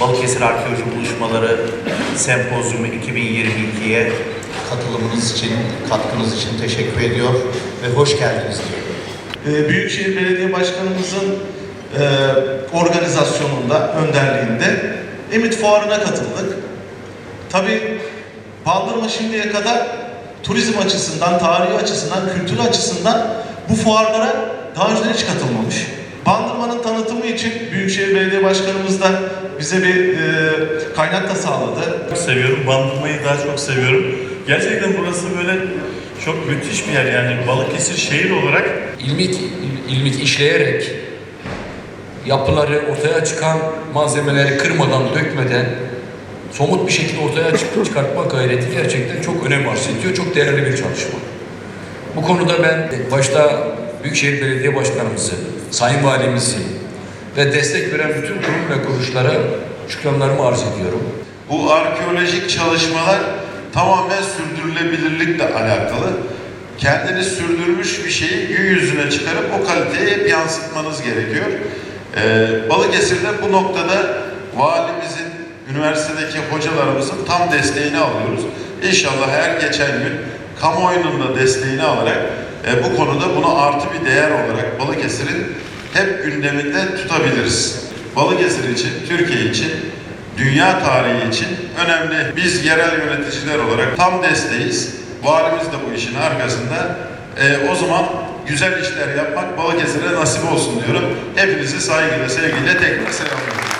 Balıkesir Arkeoloji Buluşmaları Sempozyumu 2022'ye katılımınız için, katkınız için teşekkür ediyor ve hoş geldiniz diyorum. Ee, Büyükşehir Belediye Başkanımızın e, organizasyonunda, önderliğinde Emit Fuarı'na katıldık. Tabii Bandırma şimdiye kadar turizm açısından, tarihi açısından, kültür açısından bu fuarlara daha önce hiç katılmamış. Bandırma'nın tanıtımı için Büyükşehir Belediye Başkanımız da bize bir e, kaynak da sağladı. Çok seviyorum. Bandırmayı daha çok seviyorum. Gerçekten burası böyle çok müthiş bir yer yani Balıkesir şehir olarak ilmik, ilmik işleyerek yapıları ortaya çıkan malzemeleri kırmadan, dökmeden somut bir şekilde ortaya çık- çıkartma gayreti gerçekten çok önem arz ediyor. Çok değerli bir çalışma. Bu konuda ben başta Büyükşehir Belediye Başkanımızı, Sayın Valimizi ve destek veren bütün kurum ve kuruluşlara şükranlarımı arz ediyorum. Bu arkeolojik çalışmalar tamamen sürdürülebilirlikle alakalı. Kendini sürdürmüş bir şeyi gün yüzüne çıkarıp o kaliteyi hep yansıtmanız gerekiyor. Ee, Balıkesir'de bu noktada valimizin, üniversitedeki hocalarımızın tam desteğini alıyoruz. İnşallah her geçen gün kamuoyunun da desteğini alarak e, bu konuda bunu artı bir değer olarak Balıkesir'in hep gündeminde tutabiliriz. Balıkesir için, Türkiye için dünya tarihi için önemli. Biz yerel yöneticiler olarak tam desteğiz. Valimiz de bu işin arkasında. Ee, o zaman güzel işler yapmak Balıkesir'e nasip olsun diyorum. Hepinizi saygıyla, sevgiyle tekrar selamlıyorum.